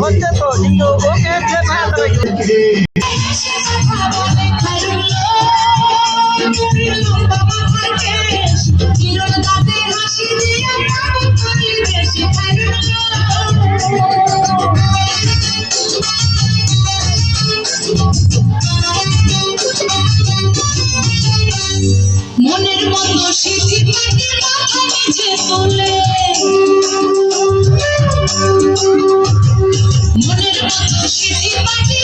হচ্ছে তো কিন্তু ওকে মনের মতো স্মৃতি